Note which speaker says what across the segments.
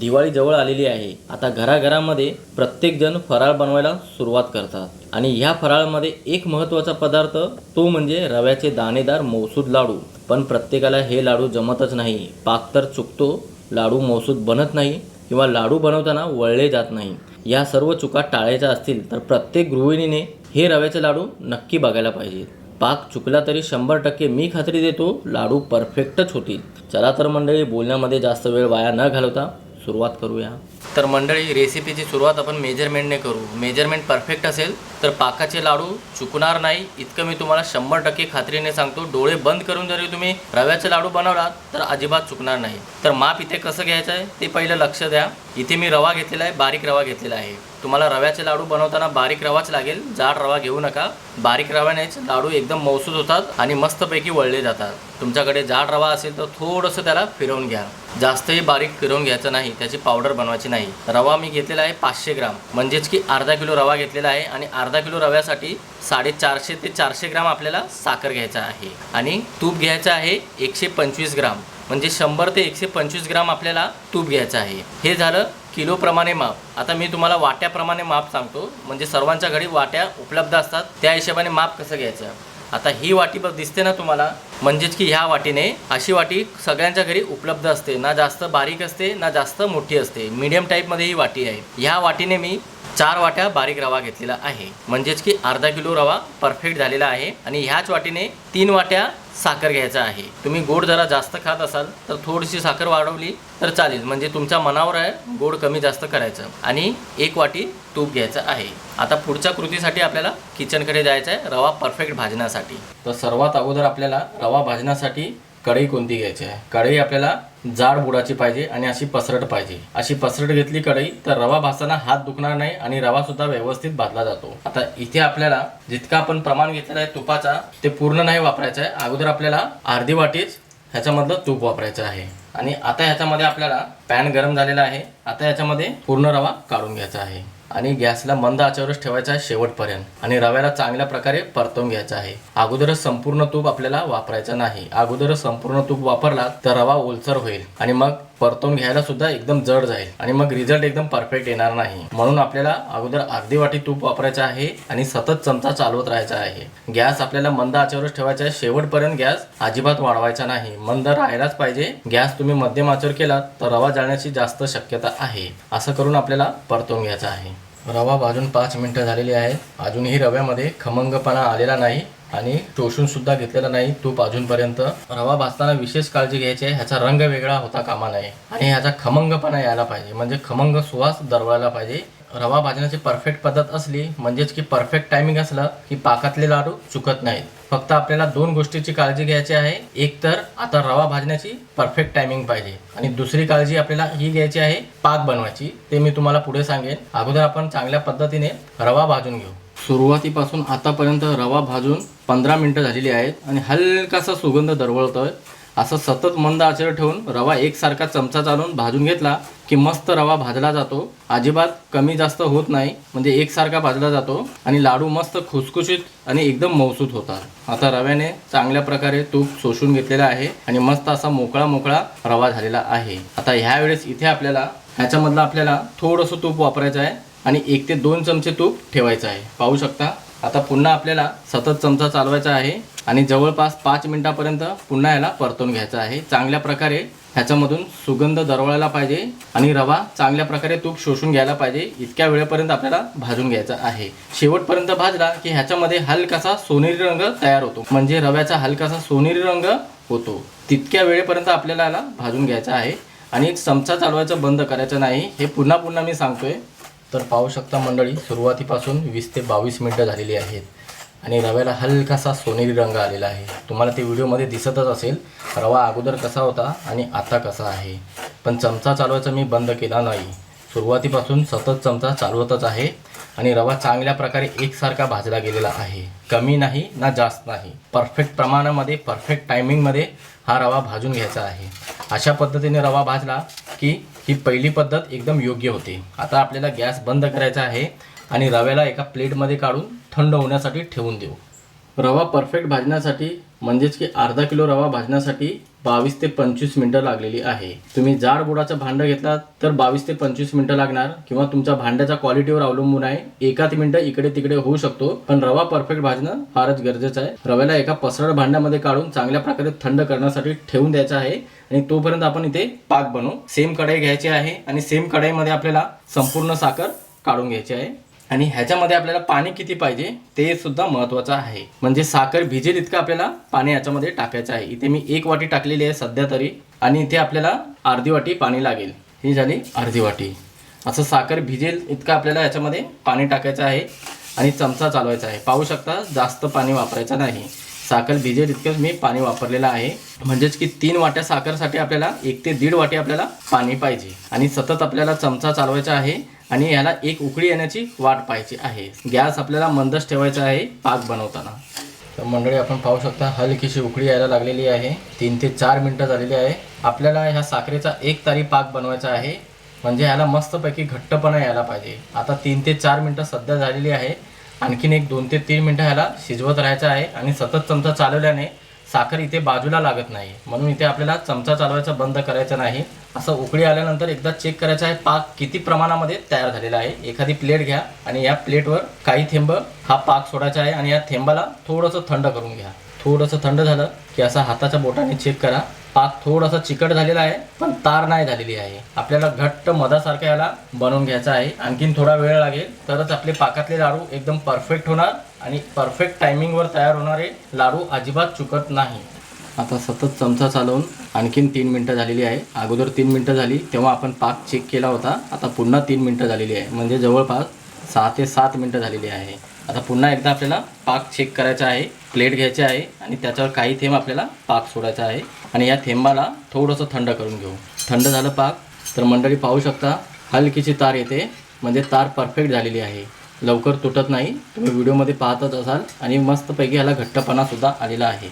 Speaker 1: दिवाळी जवळ आलेली आहे. आता घराघरामध्ये प्रत्येकजण फराळ बनवायला सुरुवात करतात. आणि ह्या फराळामध्ये एक महत्त्वाचा पदार्थ तो म्हणजे रव्याचे दाणेदार मौसूद लाडू. पण प्रत्येकाला हे लाडू जमतच नाही. पाक तर चुकतो लाडू मौसूद बनत नाही किंवा लाडू बनवताना वळले जात नाही. या सर्व चुका टाळायच्या असतील तर प्रत्येक गृहिणीने हे रव्याचे लाडू नक्की बघायला पाहिजेत पाक चुकला तरी शंभर टक्के मी खात्री देतो लाडू परफेक्टच होतील. चला तर मंडळी बोलण्यामध्ये जास्त वेळ वाया न घालवता सुरुवात करूया. तर मंडळी रेसिपीची सुरुवात आपण मेजरमेंटने करू. मेजरमेंट परफेक्ट असेल तर पाकाचे लाडू चुकणार नाही. इतकं मी तुम्हाला शंभर टक्के खात्रीने सांगतो. डोळे बंद करून जरी तुम्ही रव्याचे लाडू बनवलात तर अजिबात चुकणार नाही. तर माप इथे कसं घ्यायचं आहे ते पहिलं लक्ष द्या. इथे मी रवा घेतलेला आहे बारीक रवा घेतलेला आहे. तुम्हाला रव्याचे लाडू बनवताना बारीक रवाच लागेल. जाड रवा घेऊ नका. बारीक रव्यानेच लाडू एकदम मौसूद होतात आणि मस्तपैकी वळले जातात. तुमच्याकडे जाड रवा असेल तर थोडंसं त्याला फिरवून घ्या. जास्तही बारीक फिरवून घ्यायचं नाही त्याची पावडर बनवायची नाही. रवा मी घेतलेला आहे पाचशे ग्राम. म्हणजेच की अर्धा किलो रवा घेतलेला आहे आणि अर्धा किलो रव्यासाठी साडेचारशे ते चारशे ग्राम आपल्याला साखर घ्यायचा आहे. आणि तूप घ्यायचं आहे एकशे पंचवीस ग्राम. म्हणजे शंभर ते एकशे पंचवीस ग्राम आपल्याला तूप घ्यायचं आहे. हे झालं किलोप्रमाणे माप. आता मी तुम्हाला वाट्याप्रमाणे माप सांगतो. म्हणजे सर्वांच्या घरी वाट्या उपलब्ध असतात. त्या हिशोबाने माप कसं घ्यायचं? आता ही वाटी बघ दिसते ना तुम्हाला? म्हणजेच की ह्या वाटीने अशी वाटी सगळ्यांच्या घरी उपलब्ध असते. ना जास्त बारीक असते ना जास्त मोठी असते. मीडियम टाईपमध्ये ही वाटी आहे. ह्या वाटीने मी चार वाट्या बारीक रवा घेतलेला आहे. म्हणजेच की अर्धा किलो रवा परफेक्ट झालेला आहे. आणि ह्याच वाटीने तीन वाट्या साखर घ्यायचा आहे. तुम्ही गोड जरा जास्त खात असाल तर थोडीशी साखर वाढवली तर चालेल. म्हणजे तुमच्या मनावर आहे गोड कमी जास्त करायचं. आणि एक वाटी तूप घ्यायचं आहे. आता पुढच्या कृतीसाठी आपल्याला किचनकडे जायचं आहे रवा परफेक्ट भाजण्यासाठी. तर सर्वात अगोदर आपल्याला रवा भाजण्यासाठी कढई कोणती घ्यायची आहे? कढई आपल्याला जाड बुडाची पाहिजे आणि अशी पसरट पाहिजे. अशी पसरट घेतली कढई तर रवा भाजताना हात दुखणार नाही आणि रवा सुद्धा व्यवस्थित भाजला जातो. आता इथे आपल्याला जितका आपण प्रमाण घेतलेला आहे तुपाचा ते पूर्ण नाही वापरायचं आहे. अगोदर आपल्याला अर्धी वाटीच ह्याच्यामधलं तूप वापरायचं आहे. आणि आता ह्याच्यामध्ये आपल्याला पॅन गरम झालेला आहे. आता ह्याच्यामध्ये पूर्ण रवा काढून घ्यायचा आहे. आणि गॅसला मंद आचेवरच ठेवायचा आहे शेवटपर्यंत. आणि रव्याला चांगल्या प्रकारे परतवून घ्यायचा आहे. अगोदरच संपूर्ण तूप आपल्याला वापरायचा नाही. अगोदरच संपूर्ण तूप वापरला तर रवा ओलसर होईल. आणि मग परतवून घ्यायला सुद्धा एकदम जड जाईल आणि मग रिझल्ट एकदम परफेक्ट येणार नाही. म्हणून आपल्याला अगोदर अर्धी वाटी तूप वापरायचं आहे आणि सतत चमचा चालवत राहायचा आहे. गॅस आपल्याला मंद आचेवरच ठेवायचा आहे. शेवटपर्यंत गॅस अजिबात वाढवायचा नाही. मंद राहायलाच पाहिजे. गॅस तुम्ही मध्यम आचेवर केलात तर रवा जाण्याची जास्त शक्यता आहे. असं करून आपल्याला परतवून घ्यायचा आहे. रवा भाजून पाच मिनटं झालेली आहेत. अजूनही रव्यामध्ये खमंगपणा आलेला नाही. आणि टोषून सुद्धा घेतलेला नाही तूप अजूनपर्यंत. रवा भाजताना विशेष काळजी घ्यायची आहे. ह्याचा रंग वेगळा होता कामा नये आणि ह्याचा खमंगपणा यायला पाहिजे. म्हणजे खमंग सुवास दरवळायला पाहिजे. रवा भाजण्याची परफेक्ट पद्धत असली म्हणजेच की परफेक्ट टायमिंग असलं की पाकातले लाडू चुकत नाहीत. फक्त आपल्याला दोन गोष्टीची काळजी घ्यायची आहे. एक तर आता रवा भाजण्याची परफेक्ट टायमिंग पाहिजे. आणि दुसरी काळजी आपल्याला ही घ्यायची आहे पाक बनवायची. ते मी तुम्हाला पुढे सांगेन. अगोदर आपण चांगल्या पद्धतीने रवा भाजून घेऊ. सुरुवातीपासून आतापर्यंत रवा भाजून पंधरा मिनटं झालेली आहेत आणि हलकासा सुगंध दरवळतो आहे असं सतत मंद आचर ठेवून रवा एकसारखा चमचा चालून भाजून घेतला की मस्त रवा भाजला जातो. अजिबात कमी जास्त होत नाही म्हणजे एकसारखा भाजला जातो आणि लाडू मस्त खुसखुशीत आणि एकदम मौसूत होतात. आता रव्याने चांगल्या प्रकारे तूप शोषून घेतलेला आहे आणि मस्त असा मोकळा मोकळा रवा झालेला आहे. आता ह्या वेळेस इथे आपल्याला ह्याच्यामधलं आपल्याला थोडंसं तूप वापरायचं आहे. आणि एक ते दोन चमचे तूप ठेवायचं आहे. पाहू शकता आता पुन्हा आपल्याला सतत चमचा चालवायचा आहे आणि जवळपास पाच मिनिटापर्यंत पुन्हा याला परतून घ्यायचं आहे. चांगल्या प्रकारे ह्याच्यामधून सुगंध दरवळायला पाहिजे आणि रवा चांगल्या प्रकारे तूप शोषून घ्यायला पाहिजे. इतक्या वेळेपर्यंत आपल्याला भाजून घ्यायचा आहे. शेवटपर्यंत भाजला की ह्याच्यामध्ये हलकासा सोनेरी रंग तयार होतो. म्हणजे रव्याचा हलकासा सोनेरी रंग होतो. तितक्या वेळेपर्यंत आपल्याला याला भाजून घ्यायचा आहे. आणि चमचा चालवायचं बंद करायचं नाही. हे पुन्हा पुन्हा मी सांगतोय. तर पाहू शकता मंडळी सुरुवातीपासून वीस ते बावीस मिनटं झालेली आहेत आणि रव्याला हलकासा सोनेरी रंग आलेला आहे. तुम्हाला ते व्हिडिओमध्ये दिसतच असेल रवा अगोदर कसा होता आणि आता कसा आहे. पण चमचा चालवायचा मी बंद केला नाही. सुरुवातीपासून सतत चमचा चालवतच आहे आणि रवा चांगल्या प्रकारे एकसारखा भाजला गेलेला आहे. कमी नाही ना जास्त नाही. परफेक्ट प्रमाणामध्ये परफेक्ट टायमिंगमध्ये हा रवा भाजून घ्यायचा आहे. अशा पद्धतीने रवा भाजला की ही पहिली पद्धत एकदम योग्य होते. आता आपल्याला गॅस बंद करायचा आहे आणि रव्याला एका प्लेटमध्ये काढून थंड होण्यासाठी ठेवून देऊ. रवा परफेक्ट भाजण्यासाठी म्हणजेच की अर्धा किलो रवा भाजण्यासाठी बावीस ते पंचवीस मिनटं लागलेली आहे. तुम्ही जाड बुडाचं भांडं घेतलात तर बावीस ते पंचवीस मिनटं लागणार किंवा तुमच्या भांड्याच्या क्वालिटीवर अवलंबून आहे. एकाच मिनटं इकडे तिकडे होऊ शकतो पण रवा परफेक्ट भाजणं फारच गरजेचं आहे. रव्याला एका पसरड भांड्यामध्ये काढून चांगल्या प्रकारे थंड करण्यासाठी ठेवून द्यायचं आहे आणि तोपर्यंत आपण इथे पाक बनवू. सेम कढई घ्यायची आहे आणि सेम कढईमध्ये आपल्याला संपूर्ण साखर काढून घ्यायची आहे. आणि ह्याच्यामध्ये आपल्याला पाणी किती पाहिजे ते सुद्धा महत्वाचं आहे. म्हणजे साखर भिजेल इतकं आपल्याला पाणी याच्यामध्ये टाकायचं आहे. इथे मी एक वाटी टाकलेली आहे सध्या तरी आणि इथे आपल्याला अर्धी वाटी पाणी लागेल. ही झाली अर्धी वाटी. असं साखर भिजेल इतकं आपल्याला याच्यामध्ये पाणी टाकायचं आहे आणि चमचा चालवायचा आहे. पाहू शकता जास्त पाणी वापरायचं नाही. साखर भिजेल इतकंच मी पाणी वापरलेलं आहे. म्हणजेच की तीन वाट्या साखरसाठी आपल्याला एक ते दीड वाटी आपल्याला पाणी पाहिजे. आणि सतत आपल्याला चमचा चालवायचा आहे आणि याला एक उकळी येण्याची वाट पाहायची आहे. गॅस आपल्याला मंदच ठेवायचा आहे पाक बनवताना. तर मंडळी आपण पाहू शकता हलकीशी उकळी यायला लागलेली आहे. तीन ते चार मिनटं झालेली आहे. आपल्याला ह्या साखरेचा एक तारी पाक बनवायचा आहे. म्हणजे ह्याला मस्तपैकी घट्टपणा यायला पाहिजे. आता तीन ते चार मिनटं सध्या झालेली आहे. आणखीन एक दोन ते तीन मिनटं ह्याला शिजवत राहायचं आहे. आणि सतत चमचा चालवल्याने साखर इथे बाजूला लागत नाही. म्हणून इथे आपल्याला चमचा चालवायचा बंद करायचा नाही. असं उकळी आल्यानंतर एकदा चेक करायचं आहे पाक किती प्रमाणामध्ये तयार झालेला आहे. एखादी प्लेट घ्या आणि या प्लेटवर काही थेंब हा पाक सोडायचा आहे आणि या थेंबाला थोडंसं थंड करून घ्या. थोडंसं थंड झालं की असा हाताच्या बोटाने चेक करा. पाक थोडासा चिकट झालेला आहे पण तार नाही झालेली आहे. आपल्याला घट्ट मधासारखा याला बनवून घ्यायचा आहे. आणखीन थोडा वेळ लागेल तरच आपले पाकातले लाडू एकदम परफेक्ट होणार. आणि परफेक्ट टायमिंगवर तयार होणारे लाडू अजिबात चुकत नाही. आता सतत चमचा चालवून आणखीन तीन मिनटं झालेली आहे. अगोदर तीन मिनटं झाली तेव्हा आपण पाक चेक केला होता. आता पुन्हा तीन मिनटं झालेली आहे. म्हणजे जवळपास सहा ते सात मिनटं झालेली आहे. आता पुन्हा एकदा आपल्याला पाक चेक करायचा आहे. प्लेट घ्यायची आहे आणि त्याच्यावर काही थेंब आपल्याला पाक सोडायचा आहे. आणि या थेंबाला थोडंसं थंड करून घेऊ. थंड झालं पाक तर मंडळी पाहू शकता हलकीची तार येते. म्हणजे तार परफेक्ट झालेली आहे. लवकर तुटत नाही. तुम्ही व्हिडिओमध्ये पाहतच असाल आणि मस्तपैकी ह्याला घट्टपणासुद्धा आलेला आहे.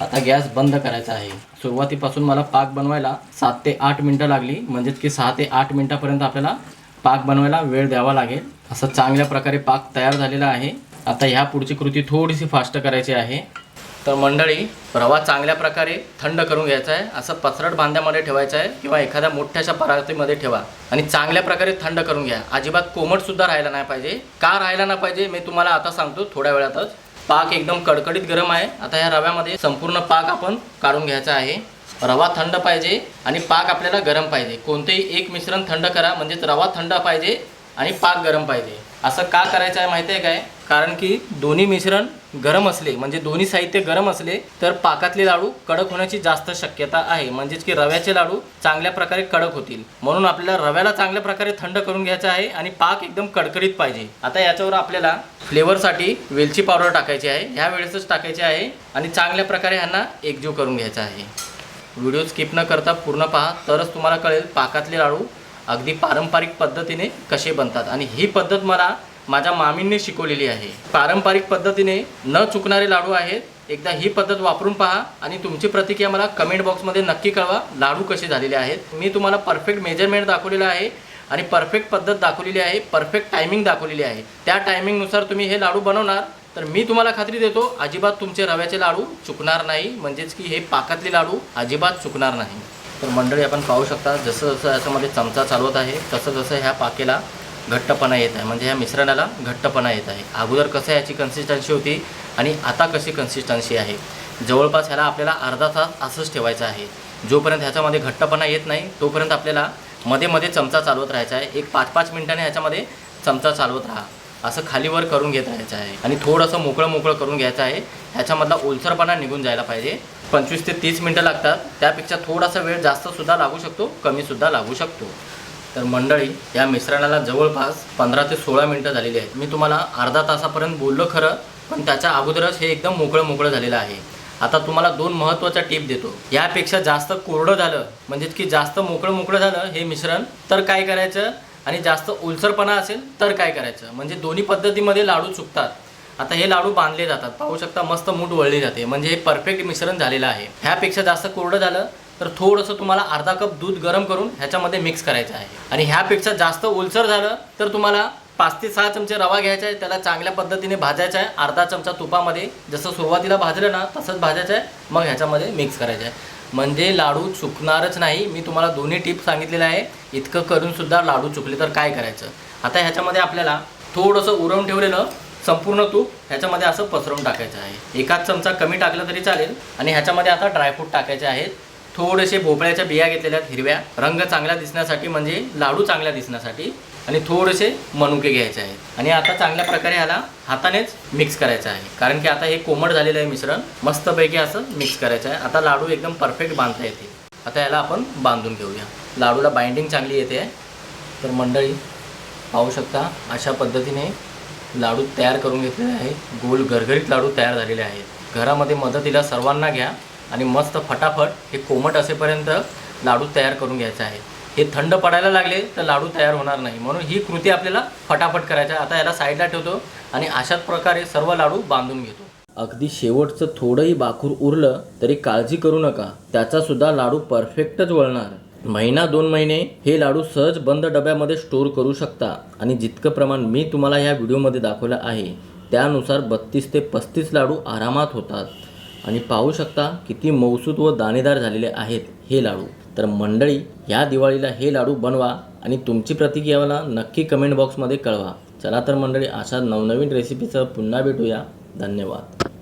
Speaker 1: आता गॅस बंद करायचा आहे. सुरुवातीपासून मला पाक बनवायला सात ते आठ मिनटं लागली. म्हणजेच की सहा ते आठ मिनटापर्यंत आपल्याला पाक बनवायला वेळ द्यावा लागेल. असं चांगल्या प्रकारे पाक तयार झालेला आहे. आता ह्या पुढची कृती थोडीशी फास्ट करायची आहे. तर मंडळी रवा चांगल्या प्रकारे थंड करून घ्यायचा आहे. असं पसरट बांध्यामध्ये ठेवायचं आहे किंवा एखाद्या मोठ्याशा परातीमध्ये ठेवा. आणि चांगल्या प्रकारे थंड करून घ्या. अजिबात कोमटसुद्धा राहायला नाही पाहिजे. का राहायला नाही पाहिजे? मी तुम्हाला आता सांगतो थोड्या वेळातच. पाक एकदम कडकडीत गरम आहे. आता या रव्यामध्ये संपूर्ण पाक आपण काढून घ्यायचा आहे. रवा थंड पाहिजे आणि पाक आपल्याला गरम पाहिजे. कोणतेही एक मिश्रण थंड करा. म्हणजेच रवा थंड पाहिजे आणि पाक गरम पाहिजे. असं का करायचं आहे माहिती आहे काय? कारण की दोन्ही मिश्रण गरम असले म्हणजे दोन्ही साहित्य गरम असले तर पाकातले लाडू कडक होण्याची जास्त शक्यता आहे. म्हणजेच की रव्याचे लाडू चांगल्या प्रकारे कडक होतील. म्हणून आपल्याला रव्याला चांगल्या प्रकारे थंड करून घ्यायचा आहे आणि पाक एकदम कडकडीत पाहिजे. आता याच्यावर आपल्याला फ्लेवरसाठी वेलची पावडर टाकायची आहे. ह्या वेळेसच टाकायची आहे आणि चांगल्या प्रकारे ह्यांना एकजीव करून घ्यायचा आहे. व्हिडिओ स्किप न करता पूर्ण पहा. तरच तुम्हाला कळेल पाकातले लाडू अगदी पारंपरिक पद्धतीने कसे बनतात. आणि ही पद्धत मला माझ्या मामींनी शिकवलेली आहे. पारंपरिक पद्धतीने न चुकणारे लाडू आहेत. एकदा ही पद्धत वापरून पहा आणि तुमची प्रतिक्रिया मला कमेंट बॉक्समध्ये नक्की कळवा. लाडू कसे झालेले आहेत. मी तुम्हाला परफेक्ट मेजरमेंट दाखवलेलं आहे आणि परफेक्ट पद्धत दाखवलेली आहे. परफेक्ट टायमिंग दाखवलेली आहे. त्या टायमिंगनुसार तुम्ही हे लाडू बनवणार. तर मी तुम्हाला खात्री देतो अजिबात तुमचे रव्याचे लाडू चुकणार नाही. म्हणजेच की हे पाकातले लाडू अजिबात चुकणार नाही. तर मंडळी आपण पाहू शकता जसं जसं याच्यामध्ये चमचा चालवत आहे तसं जसं ह्या पाकेला घट्टपणा येत आहे. म्हणजे ह्या मिश्रणाला घट्टपणा येत आहे. अगोदर कसं याची कन्सिस्टन्सी होती आणि आता कशी कन्सिस्टन्सी आहे? जवळपास ह्याला आपल्याला अर्धा तास असंच ठेवायचं आहे. जोपर्यंत ह्याच्यामध्ये घट्टपणा येत नाही तोपर्यंत आपल्याला मध्ये मध्ये चमचा चालवत राहायचा आहे. एक पाच पाच मिनिटाने ह्याच्यामध्ये चमचा चालवत राहा. असं खालीवर करून घेत राहायचं आहे. आणि थोडंसं मोकळं मोकळं करून घ्यायचं आहे. ह्याच्यामधला ओलसरपणा निघून जायला पाहिजे. पंचवीस ते तीस मिनटं लागतात. त्यापेक्षा थोडासा वेळ जास्तसुद्धा लागू शकतो कमीसुद्धा लागू शकतो. तर मंडळी या मिश्रणाला जवळपास पंधरा ते सोळा मिनटं झालेली आहेत. मी तुम्हाला अर्धा तासापर्यंत बोललो खरं पण त्याच्या अगोदरच हे एकदम मोकळं मोकळं झालेलं आहे. आता तुम्हाला दोन महत्त्वाच्या टिप देतो. यापेक्षा जास्त कोरडं झालं म्हणजेच की जास्त मोकळं मोकळं झालं हे मिश्रण तर काय करायचं? आणि जास्त ओलसरपणा असेल तर काय करायचं? म्हणजे दोन्ही पद्धतीमध्ये लाडू चुकतात. आता हे लाडू बांधले जातात. पाहू शकता मस्त मूठ वळली जाते. म्हणजे हे परफेक्ट मिश्रण झालेलं आहे. ह्यापेक्षा जास्त कोरडं झालं तर थोडंसं तुम्हाला अर्धा कप दूध गरम करून ह्याच्यामध्ये मिक्स करायचं आहे. आणि ह्यापेक्षा जास्त ओलसर झालं तर तुम्हाला पाच ते सहा चमचे रवा घ्यायचा आहे त्याला चांगल्या पद्धतीने भाजायचा आहे. अर्धा चमचा तुपामध्ये जसं सुरुवातीला भाजलं ना तसंच भाजायचं आहे. मग ह्याच्यामध्ये मिक्स करायचं आहे. म्हणजे लाडू चुकणारच नाही मी तुम्हाला दोन्ही टिप सांगितलेलं आहे. इतकं करूनसुद्धा लाडू चुकले तर काय करायचं? आता ह्याच्यामध्ये आपल्याला थोडंसं उरवून ठेवलेलं संपूर्ण तूप ह्याच्यामध्ये असं पसरवून टाकायचं आहे. एकाच चमचा कमी टाकलं तरी चालेल. आणि ह्याच्यामध्ये आता ड्रायफ्रूट टाकायचे आहेत. थोडेसे भोपळ्याच्या बिया घेतलेल्या आहेत हिरव्या. रंग चांगला दिसण्यासाठी म्हणजे लाडू चांगला दिसण्यासाठी आणि थोडेसे मनुके घ्यायचे आहेत. आणि आता चांगल्या प्रकारे ह्याला हातानेच मिक्स करायचं आहे. कारण की आता हे कोमट झालेलं आहे मिश्रण. मस्तपैकी असं मिक्स करायचं आहे. आता लाडू एकदम परफेक्ट बांधता येते. आता याला आपण बांधून घेऊया. लाडूला बाइंडिंग चांगली येते. तर मंडळी पाहू शकता अशा पद्धतीने लाडू तयार करून घेतलेले आहे गोल घरघरीत लाडू तयार झालेले आहेत. घरामध्ये मदतीला सर्वांना घ्या. आणि मस्त फटाफट हे कोमट असेपर्यंत लाडू तयार करून घ्यायचे आहे. हे थंड पडायला लागले तर लाडू तयार होणार नाही. म्हणून ही कृती आपल्याला फटाफट करायची आहे. आता याला साईडला ठेवतो आणि अशाच प्रकारे सर्व लाडू बांधून घेतो. अगदी शेवटचं थोडंही बाकूर उरलं तरी काळजी करू नका. त्याचासुद्धा लाडू परफेक्टच वळणार. महिना दोन महिने हे लाडू सहज बंद डब्यामध्ये स्टोर करू शकता. आणि जितकं प्रमाण मी तुम्हाला ह्या व्हिडिओमध्ये दाखवलं आहे त्यानुसार बत्तीस ते पस्तीस लाडू आरामात होतात. आणि पाहू शकता किती मौसूद व दाणेदार झालेले आहेत हे लाडू. तर मंडळी ह्या दिवाळीला हे लाडू बनवा आणि तुमची प्रतिक्रिया मला नक्की कमेंट बॉक्समध्ये कळवा. चला तर मंडळी अशा नवनवीन रेसिपीसह पुन्हा भेटूया. धन्यवाद.